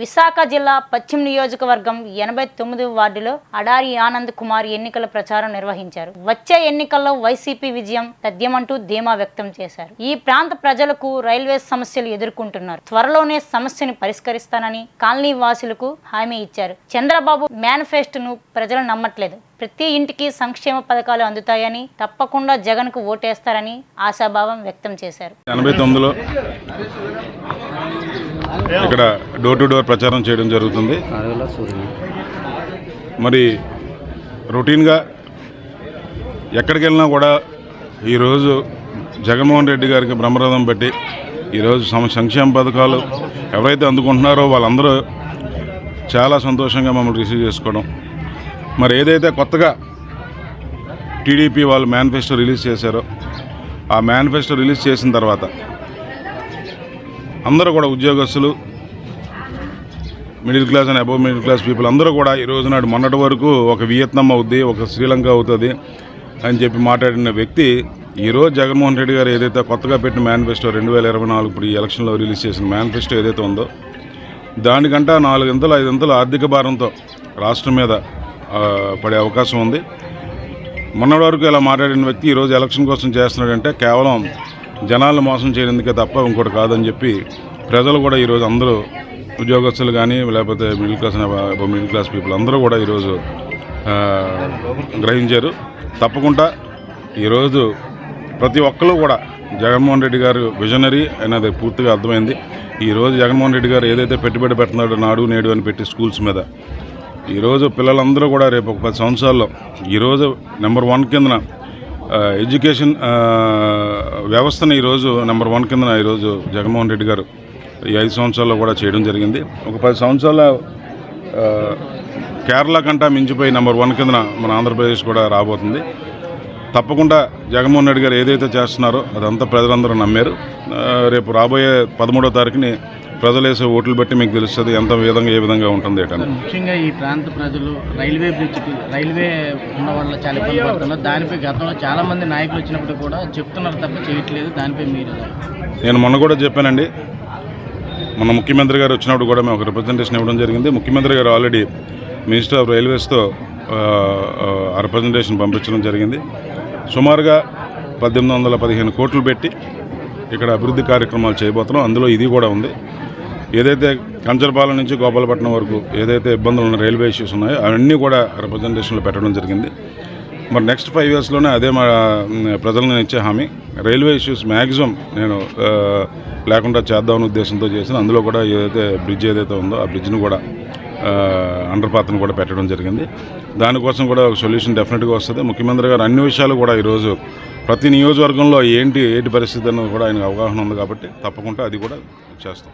విశాఖ జిల్లా పశ్చిమ నియోజకవర్గం ఎనభై తొమ్మిది వార్డులో అడారి ఆనంద్ కుమార్ ఎన్నికల ప్రచారం నిర్వహించారు. వచ్చే ఎన్నికల్లో వైసీపీ విజయం తథ్యమంటూ ధీమా వ్యక్తం చేశారు. ఈ ప్రాంత ప్రజలకు రైల్వే సమస్యలు ఎదుర్కొంటున్నారు. త్వరలోనే సమస్యను పరిష్కరిస్తానని కాలనీ వాసులకు హామీ ఇచ్చారు. చంద్రబాబు మేనిఫెస్టోను ప్రజలు నమ్మట్లేదు. ప్రతి ఇంటికి సంక్షేమ పథకాలు అందుతాయని తప్పకుండా జగన్కు ఓటేస్తారని ఆశాభావం వ్యక్తం చేశారు. ఎనభై తొమ్మిదిలో ఇక్కడ డోర్ టు డోర్ ప్రచారం చేయడం జరుగుతుంది. మరి రొటీన్గా ఎక్కడికి వెళ్ళినా కూడా ఈరోజు జగన్మోహన్ రెడ్డి గారికి బ్రహ్మరథం పెట్టి ఈరోజు సమ సంక్షేమ పథకాలు ఎవరైతే అందుకుంటున్నారో వాళ్ళందరూ చాలా సంతోషంగా మమ్మల్ని రిసీవ్ చేసుకోవడం. మరి ఏదైతే కొత్తగా టీడీపీ వాళ్ళు మేనిఫెస్టో రిలీజ్ చేశారో ఆ మేనిఫెస్టో రిలీజ్ చేసిన తర్వాత అందరూ కూడా ఉద్యోగస్తులు middle class and above middle class people అందరూ కూడా ఈ రోజు నాడు మొన్నటి వరకు ఒక వియత్నాం అవుద్ది ఒక శ్రీలంక అవుతుంది అని చెప్పి మాట్లాడిన వ్యక్తి ఈరోజు జగన్మోహన్ రెడ్డి గారు ఏదైతే కొత్తగా పెట్టిన మేనిఫెస్టో రెండు వేల ఇరవై నాలుగు ఇప్పుడు ఈ ఎలక్షన్లో రిలీజ్ చేసిన మేనిఫెస్టో ఏదైతే ఉందో దానికంటే నాలుగింతలు ఐదింతలు ఆర్థిక భారంతో రాష్ట్రం మీద పడే అవకాశం ఉంది. మొన్నటి వరకు ఇలా మాట్లాడిన వ్యక్తి ఈరోజు ఎలక్షన్ కోసం చేస్తున్నాడంటే కేవలం జనాలను మోసం చేయడానికే తప్ప ఇంకోటి కాదని చెప్పి ప్రజలు కూడా ఈరోజు అందరూ ఉద్యోగస్తులు కానీ లేకపోతే middle class middle class people అందరూ కూడా ఈరోజు గ్రహించారు. తప్పకుండా ఈరోజు ప్రతి ఒక్కరు కూడా జగన్మోహన్ రెడ్డి గారు విజనరీ అనేది పూర్తిగా అర్థమైంది. ఈరోజు జగన్మోహన్ రెడ్డి గారు ఏదైతే పెట్టుబడి పెడుతున్నాడో నాడు నేడు అని పెట్టి స్కూల్స్ మీద ఈరోజు పిల్లలందరూ కూడా రేపు ఒక పది సంవత్సరాల్లో ఈరోజు నెంబర్ వన్ కిందన ఎడ్యుకేషన్ వ్యవస్థను ఈరోజు నెంబర్ వన్ కిందన ఈరోజు జగన్మోహన్ రెడ్డి గారు ఈ ఐదు సంవత్సరాల్లో కూడా చేయడం జరిగింది. ఒక పది సంవత్సరాల కేరళ కంటా మించిపోయి నెంబర్ వన్ కిందన మన ఆంధ్రప్రదేశ్ కూడా రాబోతుంది. తప్పకుండా జగన్మోహన్ రెడ్డి గారు ఏదైతే చేస్తున్నారో అదంతా ప్రజలందరూ నమ్మారు. రేపు రాబోయే పదమూడో తారీఖుని ప్రజలు వేసే ఓట్లు బట్టి మీకు తెలుస్తుంది ఎంత విధంగా ఏ విధంగా ఉంటుంది ఏంటని. ముఖ్యంగా ఈ ప్రాంత ప్రజలు రైల్వే బ్రిడ్జ్ రైల్వే ఉన్న వల్ల చాలా ఇబ్బంది పడుతున్నారు. దానిపై గతంలో చాలా మంది నాయకులు వచ్చినప్పుడు కూడా చెప్తున్నారు తప్ప చేయట్లేదు. దానిపై మీరు నేను మొన్న కూడా చెప్పానండి. మొన్న ముఖ్యమంత్రి గారు వచ్చినప్పుడు కూడా మేము ఒక రిప్రజెంటేషన్ ఇవ్వడం జరిగింది. ముఖ్యమంత్రి గారు ఆల్రెడీ మినిస్టర్ ఆఫ్ రైల్వేస్తో ఆ రిప్రజెంటేషన్ పంపించడం జరిగింది. సుమారుగా పద్దెనిమిది వందల పదిహేను కోట్లు పెట్టి ఇక్కడ అభివృద్ధి కార్యక్రమాలు చేయబోతున్నాం. అందులో ఇది కూడా ఉంది. ఏదైతే కంచరపాలెం నుంచి గోపాలపట్నం వరకు ఏదైతే ఇబ్బందులు ఉన్న రైల్వే ఇష్యూస్ ఉన్నాయో అవన్నీ కూడా రిప్రజెంటేషన్లో పెట్టడం జరిగింది. మరి నెక్స్ట్ ఫైవ్ ఇయర్స్లోనే అదే మా ప్రజలను నేను ఇచ్చే హామీ. రైల్వే ఇష్యూస్ మ్యాక్సిమం నేను లేకుండా చేద్దామనే ఉద్దేశంతో చేసిన అందులో కూడా ఏదైతే బ్రిడ్జ్ ఏదైతే ఉందో ఆ బ్రిడ్జ్ను కూడా అండర్పాత్ను కూడా పెట్టడం జరిగింది. దానికోసం కూడా ఒక సొల్యూషన్ డెఫినెట్గా వస్తుంది. ముఖ్యమంత్రి గారు అన్ని విషయాలు కూడా ఈరోజు ప్రతి నియోజకవర్గంలో ఏంటి ఏంటి పరిస్థితి అన్నది కూడా ఆయనకు అవగాహన ఉంది కాబట్టి తప్పకుండా అది కూడా చేస్తాం.